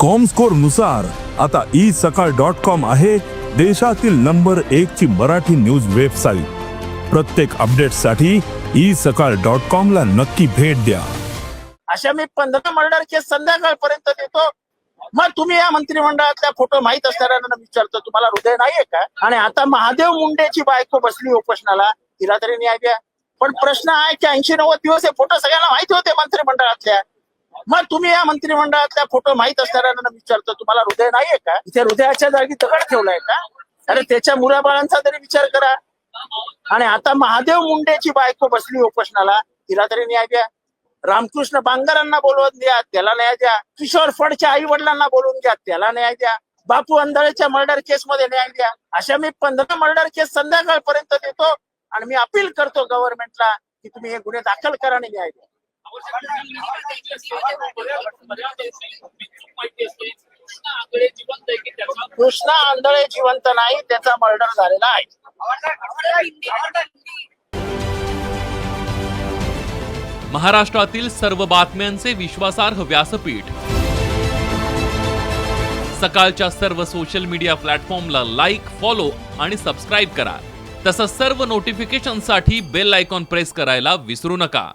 कॉमस्कोरनुसार आता ई सकाळ dot com आहे देशातील नंबर एक ची मराठी न्यूज वेबसाईट प्रत्येक अपडेटसाठी ई सकाळ डॉट कॉम ला नक्की भेट द्या. अशा मी पंधरा मर्डर केस संध्याकाळपर्यंत देतो. मग तुम्ही या मंत्रिमंडळातल्या फोटो माहीत असणाऱ्यांना विचारतो तुम्हाला हृदय नाहीये का? आणि आता महादेव मुंडेची बायको बसली उपोषणाला तिला तरी न्याय द्या. पण प्रश्न आहे की ऐंशी नव्वद दिवस हे फोटो सगळ्यांना माहिती होते मंत्रिमंडळातल्या. मग तुम्ही या मंत्रिमंडळातल्या फोटो माहीत असणाऱ्यांना विचारतो तुम्हाला हृदय नाहीये का? इथे हृदयाच्या जागी दगड ठेवलाय का? अरे त्याच्या मुलाबाळांचा तरी विचार करा. आणि आता महादेव मुंडेची बायको बसली उपोषणाला तिला तरी न्याय द्या. रामकृष्ण बांगरांना बोलवून द्या त्याला न्याय द्या. किशोर फडच्या आई वडिलांना बोलवून घ्या त्याला न्याय द्या. बापू अंधळेच्या मर्डर केस मध्ये न्याय द्या. अशा मी पंधरा मर्डर केस संध्याकाळपर्यंत देतो आणि मी अपील करतो गव्हर्नमेंटला की तुम्ही हे गुन्हे दाखल करा आणि न्याय द्या. कृष्णा आंधळे जिवंत नाही त्याचा मर्डर झालेला आहे महाराष्ट्रातील सर्व बातम्यांचे विश्वासार्ह व्यासपीठ. सकाळच्या सर्व सोशल मीडिया प्लॅटफॉर्मला लाईक फॉलो आणि सबस्क्राईब करा. तसंच सर्व नोटिफिकेशनसाठी बेल आयकॉन प्रेस करायला विसरू नका.